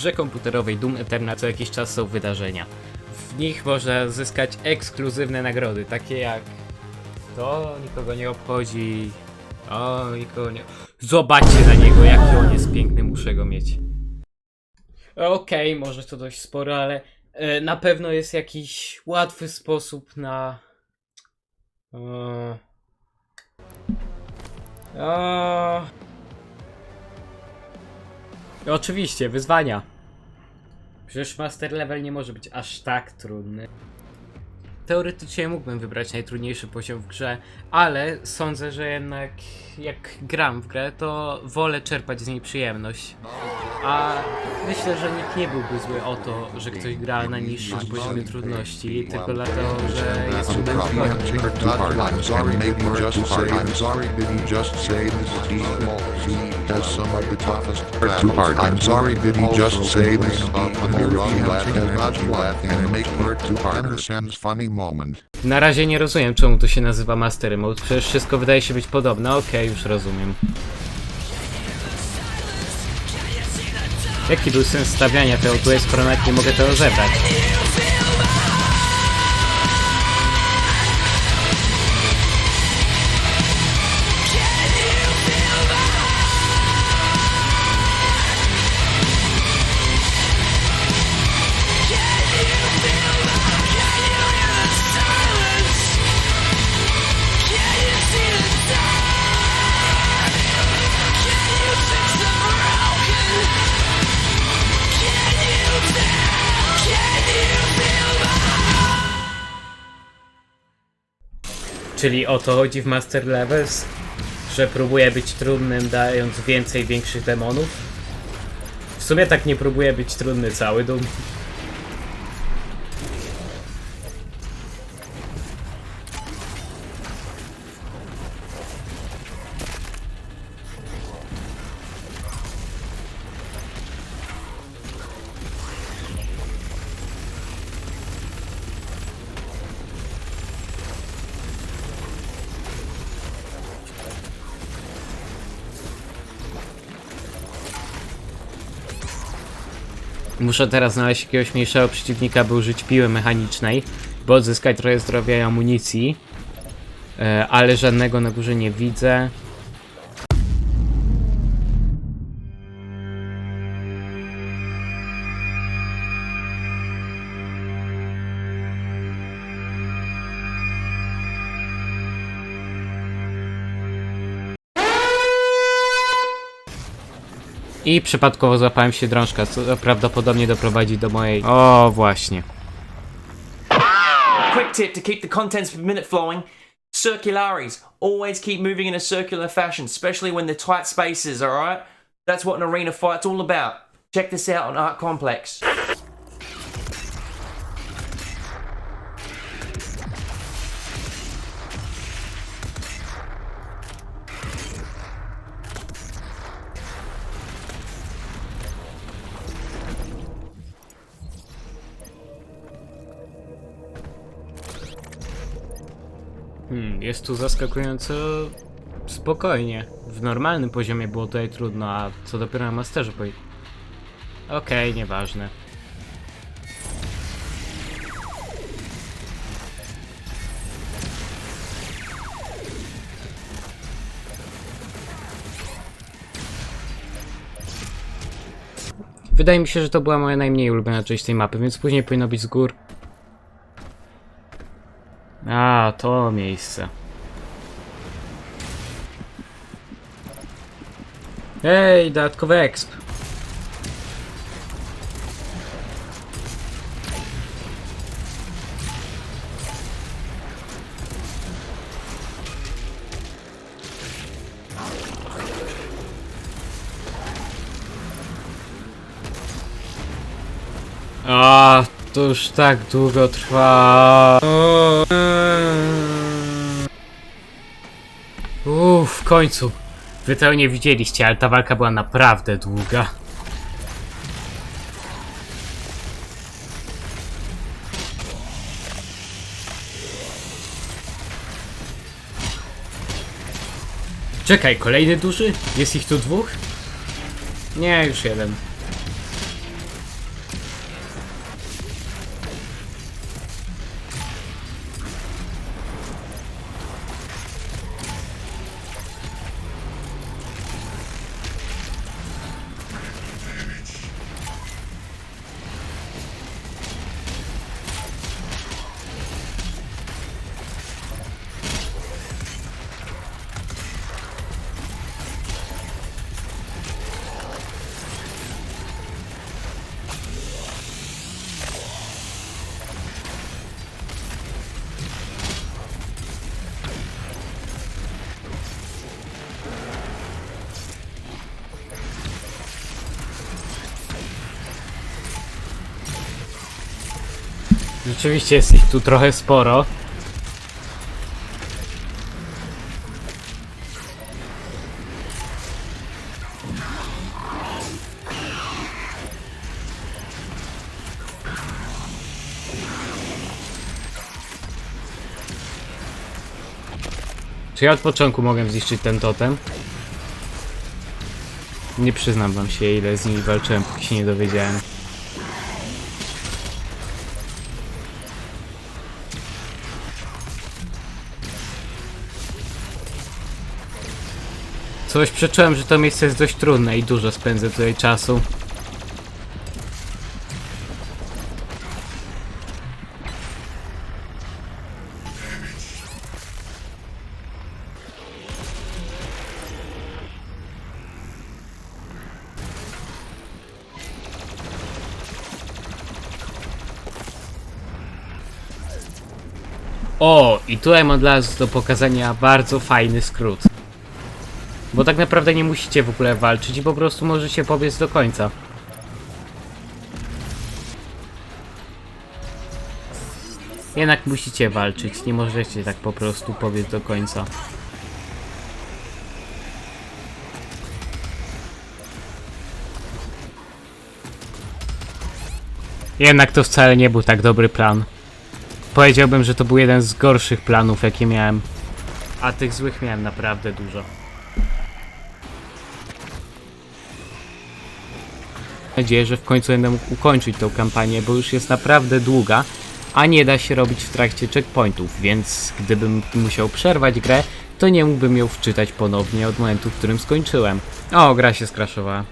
grze komputerowej Doom Eternal co jakiś czas są wydarzenia. W nich można zyskać ekskluzywne nagrody, takie jak to nikogo nie obchodzi, o nikogo nie... Zobaczcie na niego, jaki on jest piękny, muszę go mieć. Okej, może to dość sporo, ale e, na pewno jest jakiś łatwy sposób na... E, o... Oczywiście, wyzwania. Przecież master level nie może być aż tak trudny. Teoretycznie mógłbym wybrać najtrudniejszy poziom w grze, ale sądzę, że jednak jak gram w grę, to wolę czerpać z niej przyjemność. A myślę, że nikt nie byłby zły o to, że ktoś gra na niższym poziomie trudności, tylko dlatego, że jest I'm trudny sorry, maybe just say, I'm sorry, did you just say this team has some of the toughest I'm sorry, did you just say this team has got you laughing and make it too hard. Understands funny moment. Na razie nie rozumiem, czemu to się nazywa Master Mode. Przecież wszystko wydaje się być podobne. Okej, już rozumiem. Jaki był sens stawiania tego tu jest, skoro nawet nie mogę tego zebrać? Czyli o to chodzi w Master Levels? Że próbuje być trudnym, dając więcej większych demonów? W sumie tak nie próbuje być trudny cały Doom. Muszę teraz znaleźć jakiegoś mniejszego przeciwnika, by użyć piły mechanicznej, by odzyskać trochę zdrowia i amunicji. E, ale żadnego na górze nie widzę. I przypadkowo złapałem się drążka, co prawdopodobnie doprowadzi do mojej... O, właśnie. Quick tip to keep the contents per minute flowing. Circularies. Always keep moving in a circular fashion, especially when they're tight spaces, alright? That's what an arena fight's all about. Check this out on Art Complex. Hmm, jest tu zaskakująco spokojnie. W normalnym poziomie było tutaj trudno, a co dopiero na masterze powie... Okej, nieważne. Wydaje mi się, że to była moja najmniej ulubiona część tej mapy, więc później powinno być z gór. A, to miejsce. Ej, dodatkowy exp. A, to już tak długo trwa. Uff, w końcu. Wy tego nie widzieliście, ale ta walka była naprawdę długa. Czekaj, kolejny duży? Jest ich tu dwóch? Nie, już jeden. Rzeczywiście jest ich tu trochę sporo. Czy ja od początku mogłem zniszczyć ten totem? Nie przyznam wam się ile z nimi walczyłem, póki się nie dowiedziałem. Coś przeczułem, że to miejsce jest dość trudne i dużo spędzę tutaj czasu. O, i tutaj mam dla was do pokazania bardzo fajny skrót. Bo tak naprawdę nie musicie w ogóle walczyć i po prostu możecie pobiec do końca. Jednak musicie walczyć, nie możecie tak po prostu pobiec do końca. Jednak to wcale nie był tak dobry plan. Powiedziałbym, że to był jeden z gorszych planów, jakie miałem. A tych złych miałem naprawdę dużo. Nadzieję, że w końcu będę mógł ukończyć tą kampanię, bo już jest naprawdę długa, a nie da się robić w trakcie checkpointów, więc gdybym musiał przerwać grę, to nie mógłbym ją wczytać ponownie od momentu, w którym skończyłem. O, gra się skraszowała.